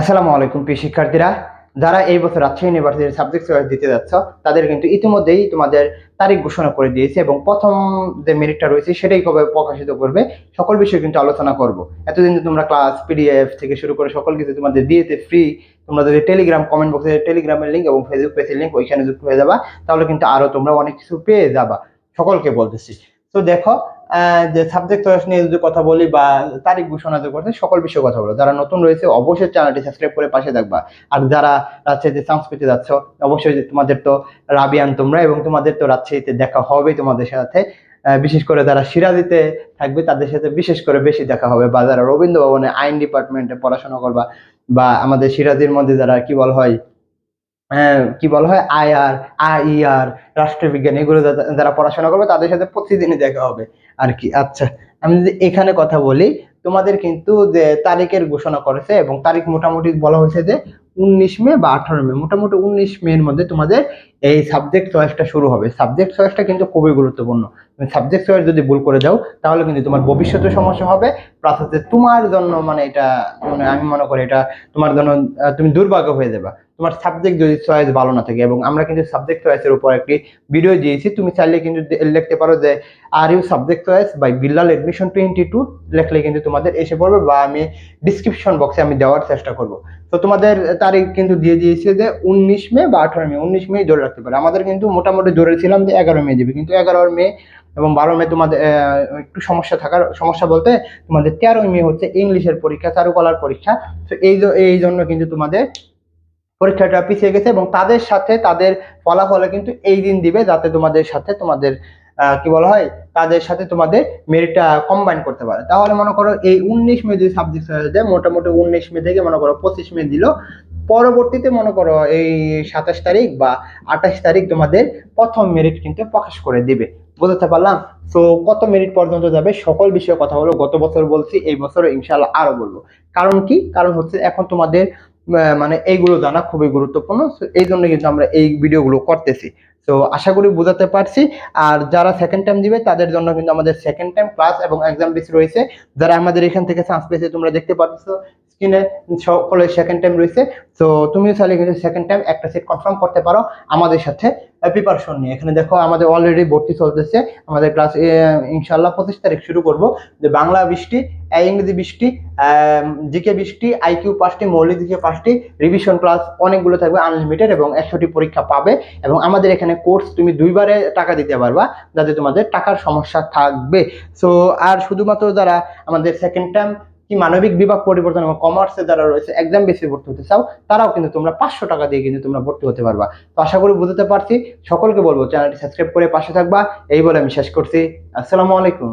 আসসালামু আলাইকুম, প্রিয় শিক্ষার্থীরা। যারা এই বছর রাজশাহী ইউনিভার্সিটির সাবজেক্ট চয়েস দিতে যাচ্ছ, তাদের কিন্তু ইতিমধ্যেই তোমাদের তারিখ ঘোষণা করে দিয়েছে এবং প্রথম যে মেরিটটা রয়েছে, সেটাই কবে প্রকাশিত করবে, সকল বিষয়ে কিন্তু আলোচনা করব। এতদিন তোমরা ক্লাস পিডিএফ থেকে শুরু করে সকল কিছু তোমাদের দিয়েছে ফ্রি তোমরা যদি টেলিগ্রাম কমেন্ট বক্সে টেলিগ্রামের লিঙ্ক এবং ফেসবুক পেজের লিঙ্ক ওইখানে যুক্ত হয়ে যাবা, তাহলে কিন্তু আরও তোমরা অনেক কিছু পেয়ে যাবা, সকলকে বলতেছি। তো দেখো যে সাবজেক্ট চয়েস নিয়ে যদি কথা বলি বা তারিখ ঘোষণা যে করতে সকল বিষয়ে কথা বলো যারা নতুন রয়েছে অবশ্যই চ্যানেলটি সাবস্ক্রাইব করে পাশে থাকবা। আর যারা রাজশাহীতে সংস্কৃতি যাচ্ছ অবশ্যই যে তোমাদের তো রাবিয়ান তোমরা এবং তোমাদের তো রাজশাহীতে দেখা হবেই তোমাদের সাথে। বিশেষ করে যারা সিরাজিতে থাকবে তাদের সাথে বিশেষ করে বেশি দেখা হবে। বা যারা রবীন্দ্র ভবনে আইন ডিপার্টমেন্টে পড়াশোনা করবা বা আমাদের সিরাজির মধ্যে যারা কি বল হ্যাঁ, কি বলা হয়? আইআর আইআর রাষ্ট্রবিজ্ঞান, এগুলো যারা- পড়াশোনা করবে তাদের সাথে প্রতিদিনই দেখা হবে। আর কি আচ্ছা আমি যদি এখানে কথা বলি, তোমাদের কিন্তু যে তারিখের ঘোষণা করেছে এবং তারিখ মোটামুটি বলা হয়েছে যে উনিশ মে বা আঠারো মে, মোটামুটি উনিশ মে এর মধ্যে তোমাদের এই সাবজেক্ট চয়েসটা শুরু হবে। সাবজেক্ট চয়েসটা কিন্তু খুবই গুরুত্বপূর্ণ। সাবজেক্ট চয়েস যদি ভুল করে যাও, তাহলে কিন্তু তোমার ভবিষ্যতে সমস্যা হবে। প্লাস তোমার জন্য মানে এটা মানে আমি মনে করি এটা তোমার জন্য তুমি দুর্ভাগ্য হয়ে যাবে। তোমার সাবজেক্ট যদি চয়েস ভালো না থাকে, এবং আমরা কিন্তু সাবজেক্ট চয়েসের উপর একটি ভিডিও দিয়েছি, তুমি চাইলে কিন্তু লিখতে পারো যে are you subject choice by Billal admission twenty two লিখলে কিন্তু তোমাদের এসে পড়বে বা আমি ডিসক্রিপশন বক্সে আমি দেওয়ার চেষ্টা করব। তো তোমাদের তারিখ কিন্তু দিয়ে দিয়েছে যে উনিশ মে বা আঠারো মে, উনিশ মে ধরে রাখতে পারে। আমাদের কিন্তু মোটামুটি ধরেছিলাম যে এগারো মে দিবে, কিন্তু এগারো মে এবং বারো মে তোমাদের একটু সমস্যা থাকার, সমস্যা বলতে তোমাদের তেরো মে হচ্ছে ইংলিশের পরীক্ষা, চারুকলার পরীক্ষা। তো এই এই জন্য কিন্তু তোমাদের পরীক্ষাটা পিছিয়ে গেছে এবং তাদের সাথে তাদের ফলাফলে কিন্তু এই দিন দিবে যাতে তোমাদের সাথে তোমাদের কি বলা হয়, তাদের সাথে তোমাদের মেরিটটা কম্বাইন করতে পারে। তাহলে মনে করো এই উনিশ মে যদি সাবজেক্ট দেয় মোটামুটি উনিশ মে থেকে মনে করো পঁচিশ মে দিল। পরবর্তীতে মনে করো এই সাতাশ তারিখ বা আঠাশ তারিখ তোমাদের প্রথম মেরিট কিন্তু প্রকাশ করে দিবে। বুঝতে পারলাম। তো কত মিনিট পর্যন্ত যাবে? সকল বিষয়ে কথা হলো, গত বছর বলছি, এই বছর ইনশাল্লাহ আরও বলব। কারণ কি? কারণ হচ্ছে এখন তোমাদের মানে এইগুলো জানা খুবই গুরুত্বপূর্ণ। এই জন্য কিন্তু আমরা এই ভিডিওগুলো করতেছি। তো আশা করি বোঝাতে পারছি। আর যারা সেকেন্ড টাইম দিবে, তাদের জন্য কিন্তু আমাদের সেকেন্ড টাইম ক্লাস এবং এক্সাম বেস রয়েছে। যারা আমাদের এখান থেকে চান্স পেয়েছে, তোমরা দেখতে পাচ্ছ স্ক্রিনে সকলে সেকেন্ড টাইম রয়েছে। তো তুমিও চাইলে কিন্তু সেকেন্ড টাইম একটা সিট কনফার্ম করতে পারো আমাদের সাথে। প্রিপারেশন নিয়ে। এখানে দেখো আমাদের অলরেডি ভর্তি চলতেছে। আমাদের ক্লাস ইনশাল্লাহ পঁচিশ তারিখ শুরু করব। যে বাংলা বৃষ্টি ইংরেজি বৃষ্টি জিকে বৃষ্টি আইকিউ পাঁচটি, মৌলিক জিকে পাঁচটি রিভিশন ক্লাস অনেকগুলো থাকবে আনলিমিটেড এবং একশোটি পরীক্ষা পাবে। এবং আমাদের এখানে কোর্স তুমি দুইবারে টাকা দিতে পারবা, যাতে তোমাদের টাকার সমস্যা থাকবে। সো আর শুধুমাত্র যারা আমাদের সেকেন্ড টাইম কি মানবিক বিভাগ পরিবর্তন এবং কমার্সে যারা রয়েছে এক্সাম বেশি ভর্তি হতে চাও, তারাও কিন্তু তোমরা পাঁচশো টাকা দিয়ে কিন্তু তোমরা ভর্তি হতে পারবা। তো আশা করি বুঝতে পারছি। সকলকে বলব চ্যানেলটি সাবস্ক্রাইব করে পাশে থাকবা। এই বলে আমি শেষ করছি। আসসালামু আলাইকুম।